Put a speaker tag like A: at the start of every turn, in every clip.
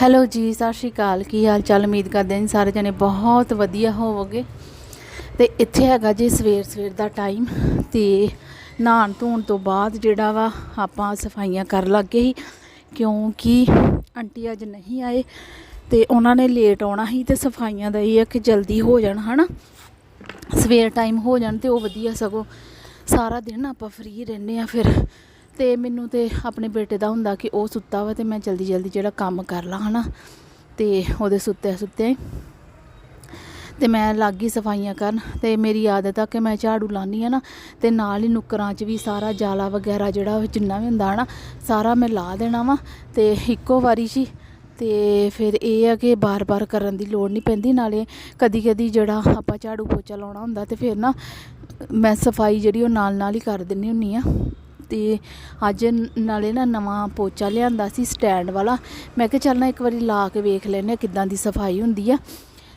A: Hello ਜੀ, ਸਤਿ ਸ਼੍ਰੀ ਅਕਾਲ। ਕੀ ਹਾਲ ਚਾਲ? ਉਮੀਦ ਕਰਦੇ ਹਾਂ ਜੀ ਸਾਰੇ ਜਣੇ ਬਹੁਤ ਵਧੀਆ ਹੋਵੋਗੇ। ਤੇ ਇੱਥੇ ਹੈਗਾ ਜੀ ਸਵੇਰ ਸਵੇਰ ਦਾ ਟਾਈਮ ਤੇ ਨਹਾਉਣ ਧੋਣ ਤੋਂ ਬਾਅਦ ਜਿਹੜਾ ਵਾ ਆਪਾਂ ਸਫਾਈਆਂ ਕਰਨ ਲੱਗੇ ਸੀ, ਕਿਉਂਕਿ ਆਂਟੀ ਅੱਜ ਨਹੀਂ ਆਏ ਤੇ ਉਹਨਾਂ ਨੇ ਲੇਟ ਆਉਣਾ ਸੀ ਤੇ ਸਫਾਈਆਂ ਦਾ ਇਹ ਹੈ ਕਿ ਜਲਦੀ ਹੋ ਜਾਣ, ਹਨਾ? ਸਵੇਰ ਟਾਈਮ ਹੋ ਜਾਣ ਤੇ ਉਹ ਵਧੀਆ ਸਗੋਂ ਸਾਰਾ ਦਿਨ ਆਪਾਂ ਫ੍ਰੀ ਰਹਿੰਦੇ ਆ ਫਿਰ। ਤੇ ਮੈਨੂੰ ਤੇ ਆਪਣੇ ਬੇਟੇ ਦਾ ਹੁੰਦਾ ਕਿ ਉਹ ਸੁੱਤਾ ਵਾ ਤੇ ਮੈਂ ਜਲਦੀ ਜਲਦੀ ਜਿਹੜਾ ਕੰਮ ਕਰ ਲਾਂ, ਹਨਾ? ਤੇ ਉਹਦੇ ਸੁੱਤੇ ਸੁੱਤੇ ਤੇ ਮੈਂ ਲੱਗ ਗਈ ਸਫਾਈਆਂ ਕਰਨ ਤੇ ਮੇਰੀ ਆਦਤ ਆ ਕਿ ਮੈਂ ਝਾੜੂ ਲਾਨੀ ਆ ਨਾ, ਤੇ ਨਾਲ ਹੀ ਨੁੱਕਰਾਂ 'ਚ ਵੀ ਸਾਰਾ ਜਾਲਾ ਵਗੈਰਾ ਜਿਹੜਾ ਜਿੰਨਾ ਵੀ ਹੁੰਦਾ ਨਾ ਸਾਰਾ ਮੈਂ ਲਾ ਦੇਣਾ ਵਾ ਤੇ ਇੱਕੋ ਵਾਰੀ ਸੀ ਹੀ ਤੇ ਫਿਰ ਇਹ ਆ ਕਿ ਬਾਰ-ਬਾਰ ਕਰਨ ਦੀ ਲੋੜ ਨਹੀਂ ਪੈਂਦੀ, ਨਾਲੇ ਕਦੀ-ਕਦੀ ਜਿਹੜਾ ਆਪਾਂ ਝਾੜੂ ਪੋਚਾ ਲਾਉਣਾ ਹੁੰਦਾ ਤੇ ਫਿਰ ਨਾ ਮੈਂ ਸਫ਼ਾਈ ਜਿਹੜੀ ਉਹ ਨਾਲ-ਨਾਲ ਹੀ ਕਰ ਦਿੰਨੀ ਹੁੰਨੀ ਆ। ਤੇ ਅੱਜ ਨਾਲੇ ਨਾ ਨਵਾਂ ਪੋਚਾ ਲਿਆਂਦਾ ਸੀ ਸਟੈਂਡ ਵਾਲਾ। ਮੈਂ ਕਿਹਾ ਚੱਲ ਨਾ ਇੱਕ ਵਾਰੀ ਲਾ ਕੇ ਵੇਖ ਲੈਨੇ ਆ ਕਿੱਦਾਂ ਦੀ ਸਫ਼ਾਈ ਹੁੰਦੀ ਆ।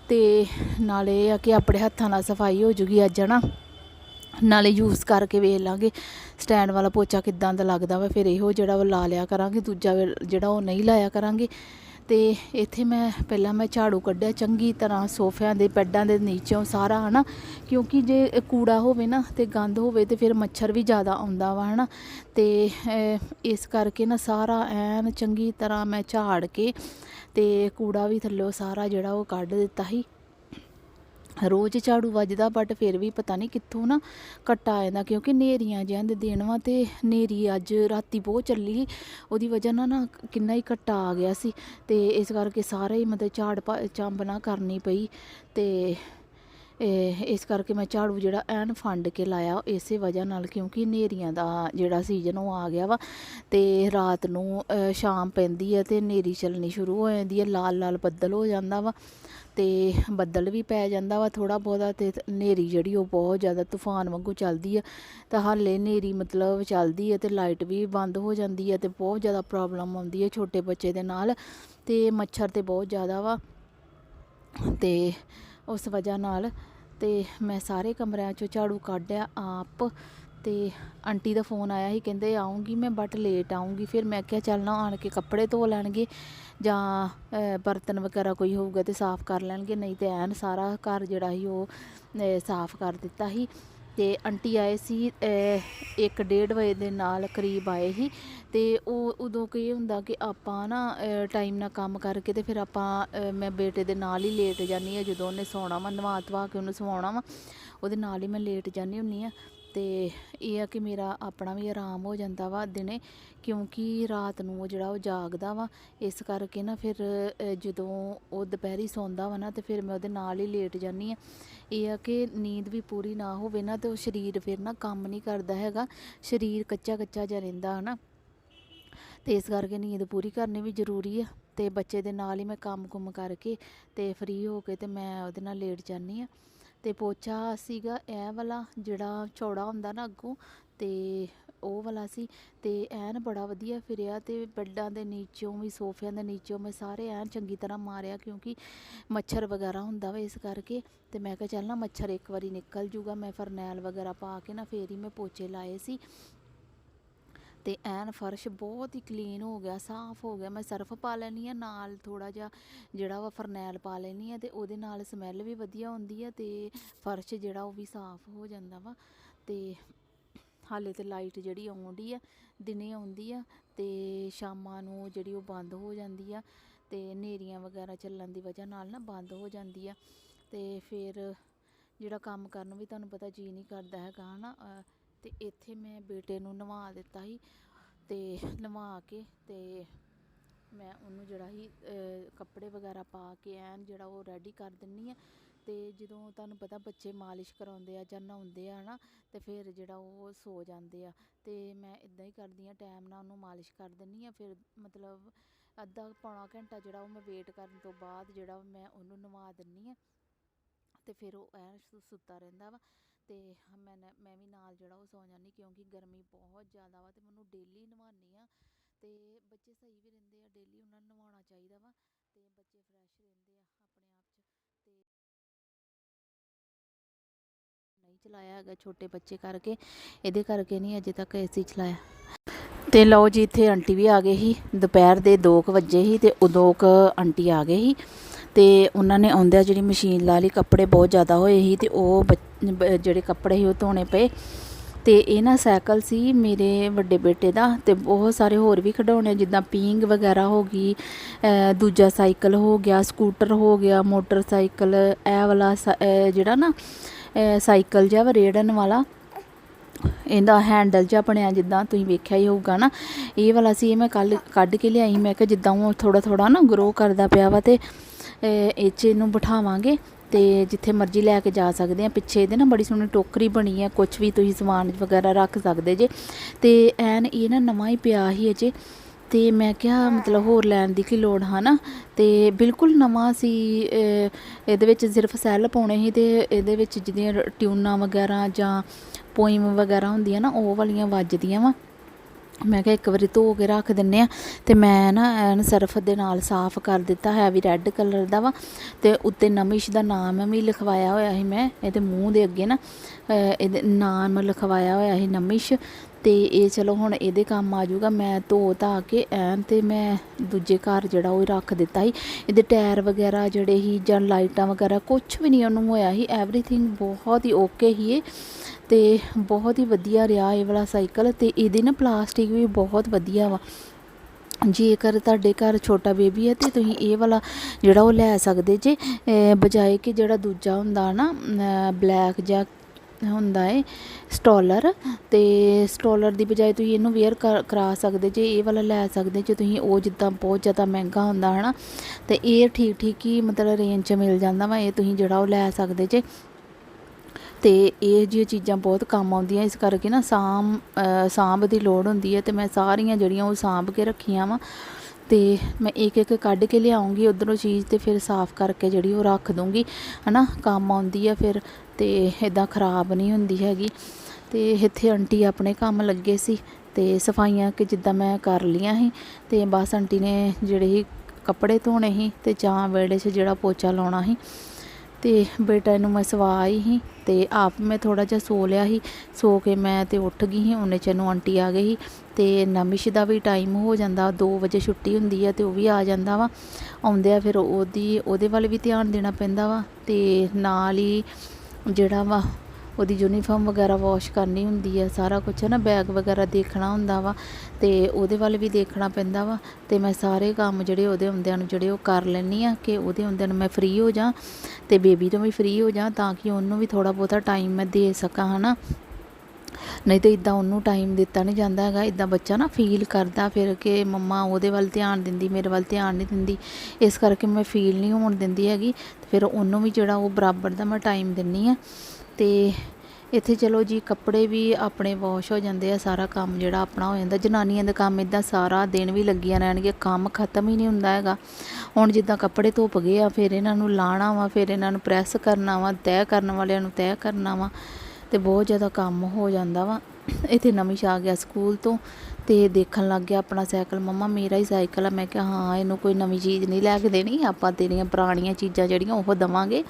A: ਤੇ ਨਾਲੇ ਇਹ ਆ ਕਿ ਆਪਣੇ ਹੱਥਾਂ ਨਾਲ ਸਫ਼ਾਈ ਹੋ ਜੂਗੀ ਅੱਜ ਨਾ ਨਾਲੇ ਯੂਜ਼ ਕਰਕੇ ਵੇਖ ਲਾਂਗੇ ਸਟੈਂਡ ਵਾਲਾ ਪੋਚਾ ਕਿੱਦਾਂ ਦਾ ਲੱਗਦਾ ਵਾ। ਫਿਰ ਇਹੋ ਜਿਹੜਾ ਉਹ ਲਾ ਲਿਆ ਕਰਾਂਗੇ, ਦੂਜਾ ਵੇ- ਜਿਹੜਾ ਉਹ ਨਹੀਂ ਲਾਇਆ ਕਰਾਂਗੇ। ਤੇ ਇੱਥੇ ਮੈਂ ਪਹਿਲਾਂ ਮੈਂ ਝਾੜੂ ਕੱਢਿਆ ਚੰਗੀ ਤਰ੍ਹਾਂ ਸੋਫਿਆਂ ਦੇ ਬੈੱਡਾਂ ਦੇ ਨੀਚੋਂ ਸਾਰਾ ਹਨਾ? ਕਿਉਂਕਿ ਜੇ ਕੂੜਾ ਹੋਵੇ ਨਾ ਤੇ ਗੰਦ ਹੋਵੇ ਤੇ ਫਿਰ ਮੱਛਰ ਵੀ ਜ਼ਿਆਦਾ ਆਉਂਦਾ ਵਾ ਹਨਾ? ਤੇ ਅਹ, ਇਸ ਕਰਕੇ ਨਾ ਸਾਰਾ ਐਨ ਚੰਗੀ ਤਰ੍ਹਾਂ ਮੈਂ ਝਾੜ ਕੇ ਤੇ ਕੂੜਾ ਵੀ ਥੱਲੇ ਸਾਰਾ ਜਿਹੜਾ ਉਹ ਕੱਢ ਦਿੱਤਾ ਸੀ। ਰੋਜ਼ ਝਾੜੂ ਵੱਜਦਾ ਬਟ ਫਿਰ ਵੀ ਪਤਾ ਨਹੀਂ ਕਿੱਥੋਂ ਨਾ ਕੱਟਾ ਆ ਜਾਂਦਾ, ਕਿਉਂਕਿ ਨੇਰੀਆਂ ਜਿਹਾਂ ਦੇ ਦਿਨ ਵਾ ਤੇ ਨੇਰੀ ਅੱਜ ਰਾਤੀ ਬਹੁਤ ਚੱਲੀ ਉਹਦੀ ਵਜ੍ਹਾ ਨਾਲ ਨਾ ਕਿੰਨਾ ਹੀ ਘੱਟਾ ਆ ਗਿਆ ਸੀ ਤੇ ਇਸ ਕਰਕੇ ਸਾਰਾ ਹੀ ਮਤਲਬ ਝਾੜ ਭਾ- ਚੰਬ ਨਾ ਕਰਨੀ ਪਈ ਤੇ ਇਸ ਕਰਕੇ ਮੈਂ ਝਾੜੂ ਜਿਹੜਾ ਐਨ ਫੰਡ ਕੇ ਲਾਇਆ ਇਸੇ ਵਜ੍ਹਾ ਨਾਲ, ਕਿਉਂਕਿ ਨੇਰੀਆਂ ਦਾ ਜਿਹੜਾ ਸੀਜ਼ਨ ਉਹ ਆ ਗਿਆ ਵਾ ਤੇ ਰਾਤ ਨੂੰ ਸ਼ਾਮ ਪੈਂਦੀ ਹੈ ਤੇ ਨੇਰੀ ਚੱਲਣੀ ਸ਼ੁਰੂ ਹੋ ਜਾਂਦੀ ਹੈ ਲਾਲ ਲਾਲ ਬੱਦਲ ਹੋ ਜਾਂਦਾ ਵਾ। ਤੇ ਬੱਦਲ ਵੀ ਪੈ ਜਾਂਦਾ ਵਾ ਥੋੜਾ ਬਹੁਤਾ ਤੇ ਹਨੇਰੀ ਜਿਹੜੀ ਉਹ ਬਹੁਤ ਜ਼ਿਆਦਾ ਤੂਫਾਨ ਵਾਂਗੂ ਚੱਲਦੀ ਆ। ਤਾਂ ਹਾਲੇ ਹਨੇਰੀ ਮਤਲਬ ਚੱਲਦੀ ਹੈ ਤੇ ਲਾਈਟ ਵੀ ਬੰਦ ਹੋ ਜਾਂਦੀ ਹੈ ਤੇ ਬਹੁਤ ਜ਼ਿਆਦਾ ਪ੍ਰੋਬਲਮ ਆਉਂਦੀ ਹੈ ਛੋਟੇ ਬੱਚੇ ਦੇ ਨਾਲ ਤੇ ਮੱਛਰ ਤੇ ਬਹੁਤ ਜ਼ਿਆਦਾ ਵਾ। ਤੇ ਉਸ ਵਜ੍ਹਾ ਨਾਲ ਤੇ ਮੈਂ ਸਾਰੇ ਕਮਰਿਆਂ ਚੋਂ ਝਾੜੂ ਕੱਢਿਆ ਆਪ ਤੇ ਆਂਟੀ ਦਾ ਫੋਨ ਆਇਆ ਸੀ, ਕਹਿੰਦੇ ਆਉਂਗੀ ਮੈਂ ਬਟ ਲੇਟ ਆਉਂਗੀ ਫਿਰ ਮੈਂ ਕਿਹਾ ਚੱਲ ਨਾ ਆਣ ਕੇ ਕੱਪੜੇ ਧੋ ਲੈਣਗੇ ਜਾਂ ਬਰਤਨ ਵਗੈਰਾ ਕੋਈ ਹੋਊਗਾ ਤੇ ਸਾਫ਼ ਕਰ ਲੈਣਗੇ, ਨਹੀਂ ਤੇ ਐਨ ਸਾਰਾ ਘਰ ਜਿਹੜਾ ਸੀ ਉਹ ਸਾਫ਼ ਕਰ ਦਿੱਤਾ ਸੀ। ਤੇ ਆਂਟੀ ਆਏ ਸੀ 1:30 ਵਜੇ ਦੇ ਨਾਲ ਕਰੀਬ ਆਏ ਸੀ ਤੇ ਉਹ ਉਦੋਂ ਕੀ ਹੁੰਦਾ ਕਿ ਆਪਾਂ ਨਾ ਟਾਈਮ ਨਾਲ ਕੰਮ ਕਰਕੇ ਤੇ ਫਿਰ ਆਪਾਂ ਮੈਂ ਬੇਟੇ ਦੇ ਨਾਲ ਹੀ ਲੇਟ ਜਾਂਦੀ ਆ ਜਦੋਂ ਉਹਨੇ ਸੌਣਾ ਵਾ ਨਵਾ ਧਵਾ ਕੇ ਉਹਨੂੰ ਸਵਾਉਣਾ ਵਾ, ਉਹਦੇ ਨਾਲ ਹੀ ਮੈਂ ਲੇਟ ਜਾਂਦੀ ਹੁੰਨੀ ਆ ਤੇ ਇਹ ਆ ਕਿ ਮੇਰਾ ਆਪਣਾ ਵੀ ਆਰਾਮ ਹੋ ਜਾਂਦਾ ਵਾ ਦਿਨੇ, ਕਿਉਂਕਿ ਰਾਤ ਨੂੰ ਉਹ ਜਿਹੜਾ ਉਹ ਜਾਗਦਾ ਵਾ, ਇਸ ਕਰਕੇ ਨਾ ਫਿਰ ਜਦੋਂ ਉਹ ਦੁਪਹਿਰੀ ਸੌਂਦਾ ਵਾ ਨਾ ਤੇ ਫਿਰ ਮੈਂ ਉਹਦੇ ਨਾਲ ਹੀ ਲੇਟ ਜਾਂਦੀ ਆ ਇਹ ਆ ਕਿ ਨੀਂਦ ਵੀ ਪੂਰੀ ਨਾ ਹੋਵੇ ਨਾ ਤੇ ਉਹ ਸਰੀਰ ਫਿਰ ਨਾ ਕੰਮ ਨਹੀਂ ਕਰਦਾ ਹੈਗਾ, ਸਰੀਰ ਕੱਚਾ ਕੱਚਾ ਜਿਹਾ ਰਹਿੰਦਾ ਹਨਾ। ਤੇ ਇਸ ਕਰਕੇ ਨੀਂਦ ਪੂਰੀ ਕਰਨੀ ਵੀ ਜ਼ਰੂਰੀ ਆ ਤੇ ਬੱਚੇ ਦੇ ਨਾਲ ਹੀ ਮੈਂ ਕੰਮ ਕੁਮ ਕਰਕੇ ਤੇ ਫ੍ਰੀ ਹੋ ਕੇ ਤੇ ਮੈਂ ਉਹਦੇ ਨਾਲ ਲੇਟ ਜਾਂਦੀ ਆ ਤੇ ਪੋਚਾ ਸੀਗਾ ਇਹ ਵਾਲਾ ਜਿਹੜਾ ਚੌੜਾ ਹੁੰਦਾ ਨਾ ਅੱਗੋਂ, ਤੇ ਉਹ ਵਾਲਾ ਸੀ, ਤੇ ਐਨ ਬੜਾ ਵਧੀਆ ਫਿਰਿਆ ਤੇ ਬੈੱਡਾਂ ਦੇ ਨੀਚੋਂ ਵੀ, ਸੋਫਿਆਂ ਦੇ ਨੀਚੋਂ ਮੈਂ ਸਾਰੇ ਐਨ ਚੰਗੀ ਤਰ੍ਹਾਂ ਮਾਰਿਆ ਕਿਉਂਕਿ ਮੱਛਰ ਵਗੈਰਾ ਹੁੰਦਾ ਵਾ ਇਸ ਕਰਕੇ, ਤੇ ਮੈਂ ਕਿਹਾ ਚੱਲ ਨਾ ਮੱਛਰ ਇੱਕ ਵਾਰੀ ਨਿਕਲ ਜੂਗਾ, ਮੈਂ ਫਰਨੈਲ ਵਗੈਰਾ ਪਾ ਕੇ ਨਾ ਫੇਰ ਹੀ ਮੈਂ ਪੋਚੇ ਲਾਏ ਸੀ। ਤੇ ਐਨ ਫਰਸ਼ ਬਹੁਤ ਹੀ ਕਲੀਨ ਹੋ ਗਿਆ, ਸਾਫ਼ ਹੋ ਗਿਆ। ਮੈਂ ਸਰਫ ਪਾ ਲੈਣੀ ਆ ਨਾਲ ਥੋੜਾ ਜਿਹਾ ਜਿਹੜਾ ਵਾ ਫਰਨੈਲ ਪਾ ਲੈਣੀ ਆ ਤੇ ਉਹਦੇ ਨਾਲ ਸਮੈਲ ਵੀ ਵਧੀਆ ਆਉਂਦੀ ਆ ਤੇ ਫਰਸ਼ ਜਿਹੜਾ ਉਹ ਵੀ ਸਾਫ਼ ਹੋ ਜਾਂਦਾ ਵਾ ਤੇ ਹਾਲੇ ਤੇ ਲਾਈਟ ਜਿਹੜੀ ਆਉਂਦੀ ਆ, ਦਿਨੇ ਆਉਂਦੀ ਆ ਤੇ ਸ਼ਾਮਾਂ ਨੂੰ ਜਿਹੜੀ ਉਹ ਬੰਦ ਹੋ ਜਾਂਦੀ ਆ ਤੇ ਹਨੇਰੀਆਂ ਵਗੈਰਾ ਚੱਲਣ ਦੀ ਵਜ੍ਹਾ ਨਾਲ ਨਾ ਬੰਦ ਹੋ ਜਾਂਦੀ ਆ ਤੇ ਫਿਰ ਜਿਹੜਾ ਕੰਮ ਕਰਨ ਵੀ ਤੁਹਾਨੂੰ ਪਤਾ ਜੀ ਨਹੀਂ ਕਰਦਾ ਹੈਗਾ, ਹਨਾ। ਅਹ ਇੱਥੇ ਮੈਂ ਬੇਟੇ ਨੂੰ ਨਵਾ ਦਿੱਤਾ ਸੀ ਅਤੇ ਨਵਾ ਕੇ ਅਤੇ ਮੈਂ ਉਹਨੂੰ ਜਿਹੜਾ ਸੀ ਕੱਪੜੇ ਵਗੈਰਾ ਪਾ ਕੇ ਐਨ ਜਿਹੜਾ ਉਹ ਰੈਡੀ ਕਰ ਦਿੰਦੀ ਹਾਂ ਅਤੇ ਜਦੋਂ ਤੁਹਾਨੂੰ ਪਤਾ ਬੱਚੇ ਮਾਲਿਸ਼ ਕਰਾਉਂਦੇ ਆ ਜਾਂ ਨਹਾਉਂਦੇ ਆ ਨਾ ਤੇ ਫਿਰ ਜਿਹੜਾ ਉਹ ਸੋ ਜਾਂਦੇ ਆ। ਅਤੇ ਮੈਂ ਇੱਦਾਂ ਹੀ ਕਰਦੀ ਹਾਂ ਟਾਈਮ ਨਾਲ ਉਹਨੂੰ ਮਾਲਿਸ਼ ਕਰ ਦਿੰਦੀ ਹਾਂ ਫਿਰ ਮਤਲਬ ਅੱਧਾ ਪੌਣਾ ਘੰਟਾ ਜਿਹੜਾ ਉਹ ਮੈਂ ਵੇਟ ਕਰਨ ਤੋਂ ਬਾਅਦ ਜਿਹੜਾ ਮੈਂ ਉਹਨੂੰ ਨਵਾ ਦਿੰਦੀ ਹਾਂ ਅਤੇ ਫਿਰ ਉਹ ਐਨ ਸੁੱਤਾ ਰਹਿੰਦਾ ਵਾ। ਤੇ ਮੈਂ ਨਾ- ਮੈਂ ਵੀ ਨਾਲ ਜਿਹੜਾ ਉਹ ਸੌ ਜਾਂਦੀ ਕਿਉਂਕਿ ਗਰਮੀ ਬਹੁਤ ਜ਼ਿਆਦਾ ਵਾ ਤੇ ਮੈਨੂੰ ਡੇਲੀ ਨਵਾਉਂਦੀ ਆ ਤੇ ਬੱਚੇ ਸਹੀ ਵੀ ਰਹਿੰਦੇ ਆ ਡੇਲੀ ਉਹਨਾਂ ਨੂੰ ਨਵਾਉਣਾ ਚਾਹੀਦਾ ਵਾ ਤੇ ਬੱਚੇ ਫਰੈਸ਼ ਰਹਿੰਦੇ ਆ ਆਪਣੇ ਆਪ 'ਚ ਤੇ ਨਹੀਂ ਚਲਾਇਆ ਹੈਗਾ ਛੋਟੇ ਬੱਚੇ ਕਰਕੇ, ਇਹਦੇ ਕਰਕੇ ਨਹੀਂ ਅਜੇ ਤੱਕ ਏਸੀ ਚਲਾਇਆ। ਤੇ ਲਓ ਜੀ, ਇੱਥੇ ਆਂਟੀ ਵੀ ਆ ਗਏ ਸੀ, ਦੁਪਹਿਰ ਦੇ 2 ਵਜੇ ਸੀ ਤੇ ਉਦੋਂ ਕ ਆਂਟੀ ਆ ਗਏ ਸੀ ਤੇ ਉਹਨਾਂ ਨੇ ਆਉਂਦਿਆਂ ਜਿਹੜੀ ਮਸ਼ੀਨ ਲਾ ਲਈ, ਕੱਪੜੇ ਬਹੁਤ ਜ਼ਿਆਦਾ ਹੋਏ ਸੀ ਤੇ ਉਹ ਜਿਹੜੇ ਕੱਪੜੇ ਸੀ ਉਹ ਧੋਣੇ ਪਏ ਤੇ ਇਹ ਨਾ ਸਾਈਕਲ ਸੀ ਮੇਰੇ ਵੱਡੇ ਬੇਟੇ ਦਾ ਤੇ ਬਹੁਤ ਸਾਰੇ ਹੋਰ ਵੀ ਖਿਡੌਣੇ ਜਿੱਦਾਂ ਪੀਂਗ ਵਗੈਰਾ ਹੋ ਗਈ ਦੂਜਾ ਸਾਈਕਲ ਹੋ ਗਿਆ, ਸਕੂਟਰ ਹੋ ਗਿਆ, ਮੋਟਰਸਾਈਕਲ, ਇਹ ਵਾਲਾ ਸਾ- ਜਿਹੜਾ ਨਾ ਸਾਈਕਲ ਜਿਹਾ ਵਾ, ਰੇੜਨ ਵਾਲਾ, ਇਹਦਾ ਹੈਂਡਲ ਜਿਹਾ ਬਣਿਆ ਜਿੱਦਾਂ ਤੁਸੀਂ ਵੇਖਿਆ ਹੀ ਹੋਊਗਾ ਨਾ, ਇਹ ਵਾਲਾ ਸੀ, ਇਹ ਮੈਂ ਕੱਲ ਕੱਢ ਕੇ ਲਿਆਈ, ਮੈਂ ਕਿਹਾ ਜਿੱਦਾਂ ਉਹ ਥੋੜਾ ਥੋੜਾ ਨਾ ਗਰੋ ਕਰਦਾ ਪਿਆ ਵਾ ਤੇ ਇਹ 'ਚ ਇਹਨੂੰ ਬਿਠਾਵਾਂਗੇ ਤੇ ਜਿੱਥੇ ਮਰਜ਼ੀ ਲੈ ਕੇ ਜਾ ਸਕਦੇ ਆ। ਪਿੱਛੇ ਇਹਦੇ ਨਾ ਬੜੀ ਸੋਹਣੀ ਟੋਕਰੀ ਬਣੀ ਹੈ ਕੁਝ ਵੀ ਤੁਸੀਂ ਸਮਾਨ ਵਗੈਰਾ ਰੱਖ ਸਕਦੇ ਜੇ। ਤੇ ਐਨ ਇਹ ਨਾ ਨਵਾਂ ਹੀ ਪਿਆ ਸੀ ਅਜੇ। ਤੇ ਮੈਂ ਕਿਹਾ ਮਤਲਬ ਹੋਰ ਲੈਣ ਦੀ ਕੀ ਲੋੜ ਹੈ ਨਾ ਤੇ ਬਿਲਕੁਲ ਨਵਾਂ ਸੀ ਇਹਦੇ ਵਿੱਚ ਸਿਰਫ ਸੈੱਲ ਪਾਉਣੇ ਸੀ ਤੇ ਇਹਦੇ ਵਿੱਚ ਜਿਹੜੀਆਂ ਟਿਊਨਾਂ ਵਗੈਰਾ ਜਾਂ ਪੋਇਮ ਵਗੈਰਾ ਹੁੰਦੀਆਂ ਨਾ, ਉਹ ਵਾਲੀਆਂ ਵੱਜਦੀਆਂ ਵਾ। ਮੈਂ ਕਿਹਾ ਇੱਕ ਵਾਰੀ ਧੋ ਕੇ ਰੱਖ ਦਿੰਨੇ ਆ। ਤੇ ਮੈਂ ਨਾ ਐਨ ਸਰਫ ਦੇ ਨਾਲ ਸਾਫ਼ ਕਰ ਦਿੱਤਾ ਹੈ ਵੀ ਰੈੱਡ ਕਲਰ ਦਾ ਵਾ। ਤੇ ਉੱਤੇ ਨਮਿਸ਼ ਦਾ ਨਾਮ ਵੀ ਲਿਖਵਾਇਆ ਹੋਇਆ ਸੀ ਮੈਂ, ਇਹਦੇ ਮੂੰਹ ਦੇ ਅੱਗੇ ਨਾ ਇਹਦੇ ਨਾਮ ਲਿਖਵਾਇਆ ਹੋਇਆ ਸੀ ਨਮਿਸ਼। ਤੇ ਇਹ ਚਲੋ ਹੁਣ ਇਹਦੇ ਕੰਮ ਆ ਜਾਊਗਾ। ਮੈਂ ਧੋ ਧਾ ਕੇ ਐਨ ਤੇ ਮੈਂ ਦੂਜੇ ਘਰ ਜਿਹੜਾ ਉਹ ਰੱਖ ਦਿੱਤਾ ਸੀ। ਇਹਦੇ ਟਾਇਰ ਵਗੈਰਾ ਜਿਹੜੇ ਸੀ ਜਾਂ ਲਾਈਟਾਂ ਵਗੈਰਾ ਕੁਝ ਵੀ ਨਹੀਂ ਉਹਨੂੰ ਹੋਇਆ ਸੀ। ਐਵਰੀਥਿੰਗ ਬਹੁਤ ਹੀ ਓਕੇ ਹੀ ਇਹ। ਤੇ ਬਹੁਤ ਹੀ ਵਧੀਆ ਰਿਹਾ ਇਹ ਵਾਲਾ ਸਾਈਕਲ ਤੇ ਇਹਦੀ ਨਾ ਪਲਾਸਟਿਕ ਵੀ ਬਹੁਤ ਵਧੀਆ ਵਾ। ਜੇਕਰ ਤੁਹਾਡੇ ਘਰ ਛੋਟਾ ਬੇਬੀ ਹੈ ਤੇ ਤੁਸੀਂ ਇਹ ਵਾਲਾ ਜਿਹੜਾ ਉਹ ਲੈ ਸਕਦੇ ਜੇ। ਬਜਾਏ ਕਿ ਜਿਹੜਾ ਦੂਜਾ ਹੁੰਦਾ ਨਾ ਬਲੈਕ ਜਾਂ ਹੁੰਦਾ ਹੈ ਸਟੋਲਰ। ਅਤੇ ਸਟੋਲਰ ਦੀ ਬਜਾਏ ਤੁਸੀਂ ਇਹਨੂੰ ਵੇਅਰ ਕਰ ਕਰਾ ਸਕਦੇ ਜੇ, ਇਹ ਵਾਲਾ ਲੈ ਸਕਦੇ ਜੇ ਤੁਸੀਂ, ਉਹ ਜਿੱਦਾਂ ਬਹੁਤ ਜ਼ਿਆਦਾ ਮਹਿੰਗਾ ਹੁੰਦਾ ਹੈ ਨਾ ਅਤੇ ਇਹ ਠੀਕ ਠੀਕ ਹੀ ਮਤਲਬ ਰੇਂਜ 'ਚ ਮਿਲ ਜਾਂਦਾ ਵਾ, ਇਹ ਤੁਸੀਂ ਜਿਹੜਾ ਉਹ ਲੈ ਸਕਦੇ ਜੇ। ਤੇ ਇਹ ਜਿਹੀਆਂ ਚੀਜ਼ਾਂ ਬਹੁਤ ਕੰਮ ਆਉਂਦੀਆਂ, ਇਸ ਕਰਕੇ ਨਾ ਸਾਂਭ ਸਾਂਭ ਦੀ ਲੋੜ ਹੁੰਦੀ ਹੈ ਤੇ ਮੈਂ ਸਾਰੀਆਂ ਜਿਹੜੀਆਂ ਉਹ ਸਾਂਭ ਕੇ ਰੱਖੀਆਂ ਵਾ। ਤੇ ਮੈਂ ਇੱਕ ਇੱਕ ਕੱਢ ਕੇ ਲਿਆਉਂਗੀ, ਉਧਰੋਂ ਚੀਜ਼ ਤੇ ਫਿਰ ਸਾਫ਼ ਕਰਕੇ ਜਿਹੜੀ ਉਹ ਰੱਖ ਦੂੰਗੀ, ਹਨਾ। ਕੰਮ ਆਉਂਦੀ ਆ ਫਿਰ ਤੇ ਇਦਾਂ ਖਰਾਬ ਨਹੀਂ ਹੁੰਦੀ ਹੈਗੀ। ਤੇ ਇੱਥੇ ਆਂਟੀ ਆਪਣੇ ਕੰਮ ਲੱਗੇ ਸੀ ਤੇ ਸਫਾਈਆਂ ਕਿ ਜਿੱਦਾਂ ਮੈਂ ਕਰ ਲੀਆਂ ਸੀ ਤੇ ਬਸ ਆਂਟੀ ਨੇ ਜਿਹੜੇ ਸੀ ਕੱਪੜੇ ਧੋਣੇ ਸੀ ਤੇ ਜਾਂ ਵਿਹੜੇ 'ਚ ਜਿਹੜਾ ਪੋਚਾ ਲਾਉਣਾ ਸੀ ਤੇ ਬੇਟਾ ਨੂੰ ਮੈਂ ਸਵਾ ਹੀ ਸੀ ਤੇ ਆਪ ਮੈਂ ਥੋੜਾ ਜਿਹਾ ਸੋ ਲਿਆ ਸੀ। ਸੋ ਕੇ ਮੈਂ ਤੇ ਉੱਠ ਗਈ ਸੀ, ਉਹਨੇ ਚ ਨੂੰ ਆਂਟੀ ਆ ਗਈ ਸੀ ਤੇ ਨਮਿਸ਼ ਦਾ ਵੀ ਟਾਈਮ ਹੋ ਜਾਂਦਾ 2 ਵਜੇ ਛੁੱਟੀ ਹੁੰਦੀ ਆ ਤੇ ਉਹ ਵੀ ਆ ਜਾਂਦਾ ਵਾ। ਆਉਂਦੇ ਆ ਫਿਰ ਉਹਦੀ, ਉਹਦੇ ਵੱਲ ਵੀ ਧਿਆਨ ਦੇਣਾ ਪੈਂਦਾ ਵਾ ਤੇ ਨਾਲ ਹੀ ਜਿਹੜਾ ਵਾ, ਉਹਦੀ ਯੂਨੀਫਾਰਮ ਵਗੈਰਾ ਵਾਸ਼ ਕਰਨੀ ਹੁੰਦੀ ਹੈ ਸਾਰਾ ਕੁਝ ਹੈ ਨਾ ਬੈਗ ਵਗੈਰਾ ਦੇਖਣਾ ਹੁੰਦਾ ਵਾ ਤੇ ਉਹਦੇ ਵੱਲ ਵੀ ਦੇਖਣਾ ਪੈਂਦਾ ਵਾ ਤੇ ਮੈਂ ਸਾਰੇ ਕੰਮ ਜਿਹੜੇ ਉਹਦੇ ਹੁੰਦਿਆਂ ਨੂੰ ਜਿਹੜੇ ਉਹ ਕਰ ਲੈਂਦੀ ਆ ਕਿ ਉਹਦੇ ਹੁੰਦਿਆਂ ਨੂੰ ਮੈਂ ਫ੍ਰੀ ਹੋ ਜਾ ਤੇ ਬੇਬੀ ਤੋਂ ਵੀ ਫ੍ਰੀ ਹੋ ਜਾ ਤਾਂ ਕਿ ਉਹਨੂੰ ਵੀ ਥੋੜਾ ਬਹੁਤਾ ਟਾਈਮ ਮੈਂ ਦੇ ਸਕਾਂ ਹਨਾ ਨਹੀਂ ਤੇ ਇਦਾਂ ਉਹਨੂੰ ਟਾਈਮ ਦਿੱਤਾ ਨਹੀਂ ਜਾਂਦਾ ਹੈਗਾ ਇਦਾਂ ਬੱਚਾ ਨਾ ਫੀਲ ਕਰਦਾ ਫਿਰ ਕਿ ਮੰਮਾ ਉਹਦੇ ਵੱਲ ਧਿਆਨ ਦਿੰਦੀ, ਮੇਰੇ ਵੱਲ ਧਿਆਨ ਨਹੀਂ ਦਿੰਦੀ। ਇਸ ਕਰਕੇ ਮੈਂ ਫੀਲ ਨਹੀਂ ਹੋਣ ਦਿੰਦੀ ਹੈਗੀ ਫਿਰ ਉਹਨੂੰ ਵੀ ਜਿਹੜਾ ਉਹ ਬਰਾਬਰ ਦਾ ਮੈਂ ਟਾਈਮ ਦਿੰਨੀ ਆ। ਤੇ ਇੱਥੇ ਚਲੋ ਜੀ, ਕੱਪੜੇ ਵੀ ਆਪਣੇ ਵਾਸ਼ ਹੋ ਜਾਂਦੇ ਆ, ਸਾਰਾ ਕੰਮ ਜਿਹੜਾ ਆਪਣਾ ਹੋ ਜਾਂਦਾ। ਜਨਾਨੀਆਂ ਦਾ ਕੰਮ ਇਦਾਂ ਸਾਰਾ ਦਿਨ ਵੀ ਲੱਗੀਆਂ ਰਹਿਣਗੇ ਕੰਮ ਖਤਮ ਹੀ ਨਹੀਂ ਹੁੰਦਾ ਹੈਗਾ। ਹੁਣ ਜਿੱਦਾਂ ਕੱਪੜੇ ਧੁੱਪ ਗਏ ਆ, ਫਿਰ ਇਹਨਾਂ ਨੂੰ ਲਾਣਾ ਵਾ, ਫਿਰ ਇਹਨਾਂ ਨੂੰ ਪ੍ਰੈਸ ਕਰਨਾ ਵਾ ਤੈਅ ਕਰਨ ਵਾਲਿਆਂ ਨੂੰ ਤੈਅ ਕਰਨਾ ਵਾ। ਤੇ ਬਹੁਤ ਜ਼ਿਆਦਾ ਕੰਮ ਹੋ ਜਾਂਦਾ ਵਾ। ਇੱਥੇ ਨਵੀਂ ਆ ਗਿਆ ਸਕੂਲ ਤੋਂ ਤੇ ਦੇਖਣ ਲੱਗ ਗਿਆ ਆਪਣਾ ਸਾਈਕਲ, ਮੰਮਾ, ਮੇਰਾ ਹੀ ਸਾਈਕਲ ਆ। ਮੈਂ ਕਿਹਾ, ਹਾਂ, ਇਹਨੂੰ ਕੋਈ ਨਵੀਂ ਚੀਜ਼ ਨਹੀਂ ਲੈ ਕੇ ਦੇਣੀ। ਆਪਾਂ ਤੇਰੀਆਂ ਪੁਰਾਣੀਆਂ ਚੀਜ਼ਾਂ ਜਿਹੜੀਆਂ ਉਹ ਦਵਾਂਗੇ।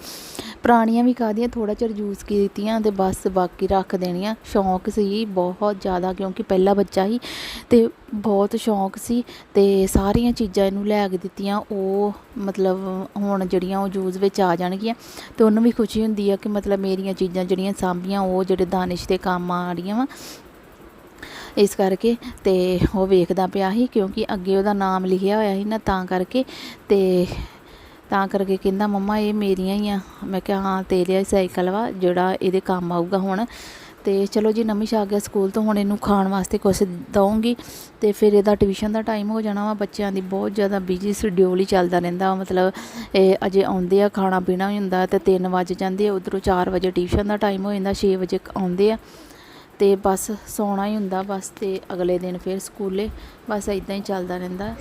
A: ਪੁਰਾਣੀਆਂ ਵੀ ਕਾਹਦੀਆਂ ਥੋੜਾ ਚਿਰ ਯੂਜ਼ ਕੀਤੀਆਂ ਤੇ ਬਸ ਬਾਕੀ ਰੱਖ ਦੇਣੀਆਂ। ਸ਼ੌਂਕ ਸੀ, ਬਹੁਤ ਜ਼ਿਆਦਾ, ਕਿਉਂਕਿ ਪਹਿਲਾ ਬੱਚਾ ਸੀ ਤੇ ਬਹੁਤ ਸ਼ੌਂਕ ਸੀ ਤੇ ਸਾਰੀਆਂ ਚੀਜ਼ਾਂ ਇਹਨੂੰ ਲੈ ਕੇ ਦਿੱਤੀਆਂ। ਉਹ ਮਤਲਬ ਹੁਣ ਜਿਹੜੀਆਂ ਉਹ ਯੂਜ਼ ਵਿੱਚ ਆ ਜਾਣਗੀਆਂ ਤੇ ਉਹਨੂੰ ਵੀ ਖੁਸ਼ੀ ਹੁੰਦੀ ਆ ਕਿ ਮਤਲਬ ਮੇਰੀਆਂ ਚੀਜ਼ਾਂ ਜਿਹੜੀਆਂ ਸਾਂਭੀਆਂ, ਉਹ ਜਿਹੜੇ ਦਾਨਿਸ਼ ਦੇ ਕੰਮ ਆ ਰਹੀਆਂ ਵਾ। ਇਸ ਕਰਕੇ ਤੇ ਉਹ ਵੇਖਦਾ ਪਿਆ ਸੀ ਕਿਉਂਕਿ ਅੱਗੇ ਉਹਦਾ ਨਾਮ ਲਿਖਿਆ ਹੋਇਆ ਸੀ ਨਾ, ਤਾਂ ਕਰਕੇ ਤੇ ਤਾਂ ਕਰਕੇ ਕਹਿੰਦਾ, ਮੰਮਾ, ਇਹ ਮੇਰੀਆਂ ਹੀ ਆ। ਮੈਂ ਕਿਹਾ, ਹਾਂ, ਤੇਰੇ ਹੀ ਸਾਈਕਲ ਵਾ, ਜਿਹੜਾ ਇਹਦੇ ਕੰਮ ਆਊਗਾ ਹੁਣ। ਤੇ ਚਲੋ ਜੀ ਨਮਿਸ਼ ਆ ਗਿਆ ਸਕੂਲ ਤੋਂ, ਹੁਣ ਇਹਨੂੰ ਖਾਣ ਵਾਸਤੇ ਕੁਝ ਦਵਾਂਗੀ ਤੇ ਫਿਰ ਇਹਦਾ ਟਿਊਸ਼ਨ ਦਾ ਟਾਈਮ ਹੋ ਜਾਣਾ ਵਾ, ਬੱਚਿਆਂ ਦੀ ਬਹੁਤ ਜ਼ਿਆਦਾ ਬਿਜ਼ੀ ਸ਼ਡਿਊਲ ਹੀ ਚੱਲਦਾ ਰਹਿੰਦਾ। ਵਾ ਮਤਲਬ ਇਹ ਅਜੇ ਆਉਂਦੇ ਆ, ਖਾਣਾ ਪੀਣਾ ਵੀ ਹੁੰਦਾ ਤੇ 3 ਵਜੇ ਜਾਂਦੇ ਆ, ਉਧਰੋਂ 4 ਵਜੇ ਟਿਊਸ਼ਨ ਦਾ ਟਾਈਮ ਹੋ ਜਾਂਦਾ 6 ਵਜੇ ਆਉਂਦੇ ਆ। ਤੇ ਬਸ ਸੌਣਾ ਹੀ ਹੁੰਦਾ ਬਸ, ਤੇ ਅਗਲੇ ਦਿਨ ਫਿਰ ਸਕੂਲੇ। ਬਸ ਇਦਾਂ ਹੀ ਚੱਲਦਾ ਰਹਿੰਦਾ।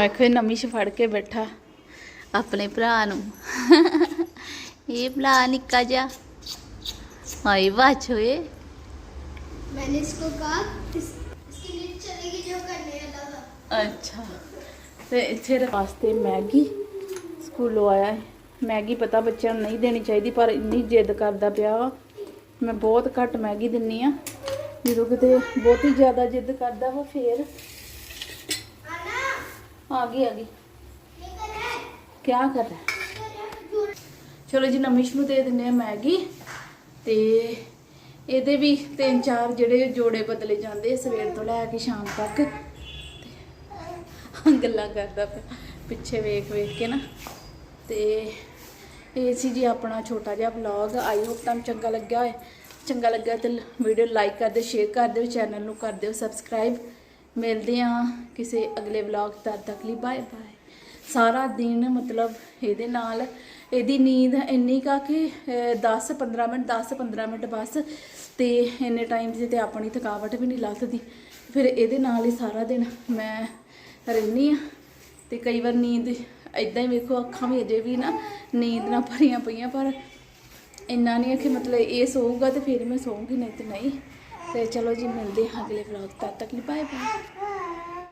A: ਵੇਖੋ ਨਮਿਸ਼ ਫੜ ਕੇ ਬੈਠਾ। ਆਪਣੇ ਭਰਾ ਨੂੰ ਇਹ ਭਰਾ ਨਿੱਕਾ ਜਿਹਾ ਹਾਏ ਬਾਛੋਏ
B: मैंने इसको कहा इस, इसकी नींद चलेगी जो करने वाला था
A: ਅੱਛਾ ਤੇ ਇੱਥੇ ਇਹਦੇ ਵਾਸਤੇ ਮੈਗੀ ਸਕੂਲੋਂ ਆਇਆ ਹੈ ਮੈਗੀ ਪਤਾ ਬੱਚਿਆਂ ਨੂੰ ਨਹੀਂ ਦੇਣੀ ਚਾਹੀਦੀ ਪਰ ਇੰਨੀ ਜਿੱਦ ਕਰਦਾ ਪਿਆ ਵਾ ਮੈਂ ਬਹੁਤ ਘੱਟ ਮੈਗੀ ਦਿੰਨੀ ਆ ਜਦੋਂ ਕਿਤੇ ਬਹੁਤੀ ਜ਼ਿਆਦਾ ਜਿੱਦ ਕਰਦਾ ਵਾ ਫੇਰ
B: आना
A: ਆ ਗਈ ਆ ਗਈ
B: ये कर
A: ਕਿਆ ਕਰ ਰਿਹਾ? ਚਲੋ ਜੀ ਨਮਿਸ਼ ਨੂੰ ਦੇ ਦਿੰਨੇ ਆ ਮੈਗੀ ਤੇ ਇਹਦੇ ਵੀ ਤਿੰਨ ਚਾਰ ਜਿਹੜੇ ਜੋੜੇ ਬਦਲੇ ਜਾਂਦੇ ਸਵੇਰ ਤੋਂ ਲੈ ਕੇ ਸ਼ਾਮ ਤੱਕ। ਗੱਲਾਂ ਕਰਦਾ ਪਿਆ, ਪਿੱਛੇ ਵੇਖ ਵੇਖ ਕੇ ਨਾ। ਤੇ ਇਹ ਸੀ ਜੀ ਆਪਣਾ ਛੋਟਾ ਜਿਹਾ ਵਲੌਗ ਆਈ ਹੋਪ ਤੁਹਾਨੂੰ ਚੰਗਾ ਲੱਗਿਆ ਹੋਏ। ਚੰਗਾ ਲੱਗਿਆ ਤੇ ਵੀਡੀਓ ਲਾਈਕ ਕਰ ਦਿਓ ਸ਼ੇਅਰ ਕਰ ਦਿਓ ਚੈਨਲ ਨੂੰ ਕਰ ਦਿਓ ਸਬਸਕ੍ਰਾਈਬ ਮਿਲਦੇ ਆ ਕਿਸੇ ਅਗਲੇ ਵਲੌਗ ਤਦ ਤੱਕ ਲਈ। ਬਾਏ ਬਾਏ ਸਾਰਾ ਦਿਨ ਮਤਲਬ ਇਹਦੇ ਨਾਲ ਇਹਦੀ ਨੀਂਦ ਇੰਨੀ ਕਾ ਕਿ 10 15 ਮਿੰਟ 10 15 ਮਿੰਟ ਬਸ ਤੇ ਇੰਨੇ ਟਾਈਮ 'ਚ ਤੇ ਆਪਣੀ ਥਕਾਵਟ ਵੀ ਨਹੀਂ ਲੱਥਦੀ। ਫਿਰ ਇਹਦੇ ਨਾਲ ਹੀ ਸਾਰਾ ਦਿਨ ਮੈਂ ਰਹਿੰਦੀ ਆ ਤੇ ਕਈ ਵਾਰ ਨੀਂਦ ਇਦਾਂ ਹੀ ਵੇਖੋ, ਅੱਖਾਂ ਵੀ ਅਜੇ ਵੀ ਨਾ ਨੀਂਦ ਨਾਲ ਭਰੀਆਂ ਪਈਆਂ, ਪਰ ਇੰਨਾ ਨਹੀਂ ਹੈ ਕਿ ਮਤਲਬ ਇਹ ਸੋਊਗਾ ਤੇ ਫਿਰ ਮੈਂ ਸੋਊਂਗੀ, ਨਹੀਂ ਤੇ ਨਹੀਂ। ਤੇ ਚਲੋ ਜੀ, ਮਿਲਦੇ ਹਾਂ ਅਗਲੇ ਵਲੌਗ ਤਦ ਤੱਕ ਲਈ। Bye bye